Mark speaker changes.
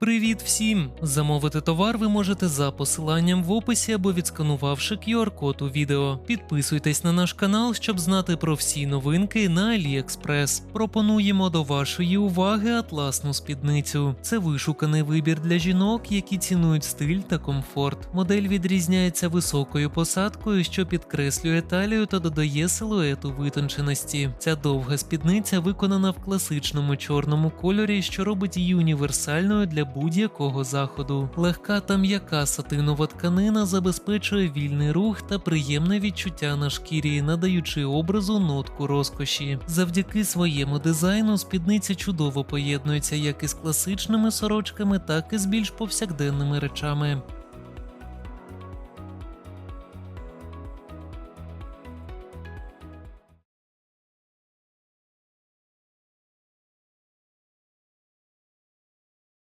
Speaker 1: Привіт всім! Замовити товар ви можете за посиланням в описі або відсканувавши QR-код у відео. Підписуйтесь на наш канал, щоб знати про всі новинки на AliExpress. Пропонуємо до вашої уваги атласну спідницю. Це вишуканий вибір для жінок, які цінують стиль та комфорт. Модель відрізняється високою посадкою, що підкреслює талію та додає силуету витонченості. Ця довга спідниця виконана в класичному чорному кольорі, що робить її універсальною для будь-якого заходу. Легка та м'яка сатинова тканина забезпечує вільний рух та приємне відчуття на шкірі, надаючи образу нотку розкоші. Завдяки своєму дизайну спідниця чудово поєднується як із класичними сорочками, так і з більш повсякденними речами.